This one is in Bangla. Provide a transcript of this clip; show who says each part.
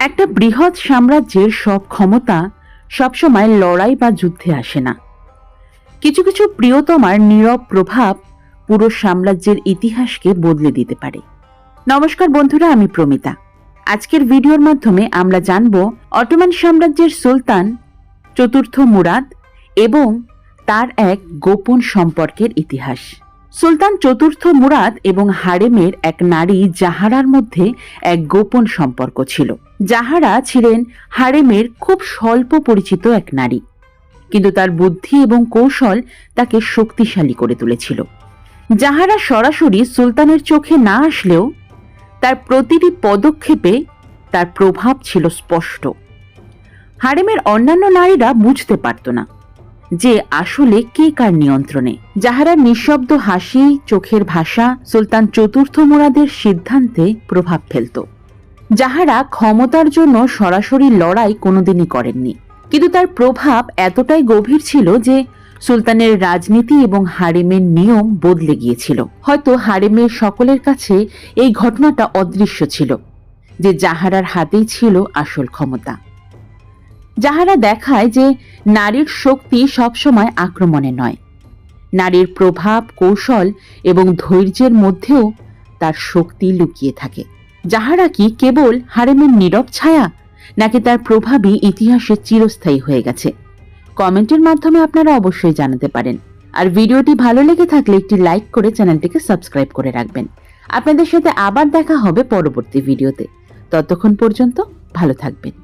Speaker 1: একটা বৃহৎ সাম্রাজ্যের সব ক্ষমতা সবসময় লড়াই বা যুদ্ধে আসে না। কিছু কিছু প্রিয়তমার নীরব প্রভাব পুরো সাম্রাজ্যের ইতিহাসকে বদলে দিতে পারে। নমস্কার বন্ধুরা, আমি প্রমিতা। আজকের ভিডিওর মাধ্যমে আমরা জানব অটোমান সাম্রাজ্যের সুলতান চতুর্থ মুরাদ এবং তার এক গোপন সম্পর্কের ইতিহাস। সুলতান চতুর্থ মুরাদ এবং হারেমের এক নারী জাহারার মধ্যে এক গোপন সম্পর্ক ছিল। জাহারা ছিলেন হারেমের খুব স্বল্প পরিচিত এক নারী। কিন্তু তার বুদ্ধি এবং কৌশল তাকে শক্তিশালী করে তুলেছিল। জাহারা সরাসরি সুলতানের চোখে না আসলেও তার প্রতিটি পদক্ষেপে তার প্রভাব ছিল স্পষ্ট। হারেমের অন্যান্য নারীরা বুঝতে পারত না। যে আসলে কে কার নিয়ন্ত্রণে? যাহারা নিঃশব্দ হাসি, চোখের ভাষা, সুলতান চতুর্থ মুরাদের সিদ্ধান্তে প্রভাব ফেলত। যাহারা ক্ষমতার জন্য সরাসরি লড়াই কোনোদিনই করেননি। কিন্তু তার প্রভাব এতটাই গভীর ছিল যে সুলতানের রাজনীতি এবং হারেমের নিয়ম বদলে গিয়েছিল। হয়তো হারেমের সকলের কাছে এই ঘটনাটা অদৃশ্য ছিল, যে জাহারার হাতেই ছিল আসল ক্ষমতা। যাহারা দেখায় যে নারীর শক্তি সবসময় আক্রমণে নয়। নারীর প্রভাব, কৌশল এবং ধৈর্যের মধ্যেও তার শক্তি লুকিয়ে থাকে। যাহারা কি কেবল হারেমের নীরব ছায়া, নাকি তার প্রভাবই ইতিহাসে চিরস্থায়ী হয়ে গেছে? কমেন্টের মাধ্যমে আপনারা অবশ্যই জানাতে পারেন। আর ভিডিওটি ভালো লেগে থাকলে একটি লাইক করে চ্যানেলটিকে সাবস্ক্রাইব করে রাখবেন। আপনাদের সাথে আবার দেখা হবে পরবর্তী ভিডিওতে। ততক্ষণ পর্যন্ত ভালো থাকবেন।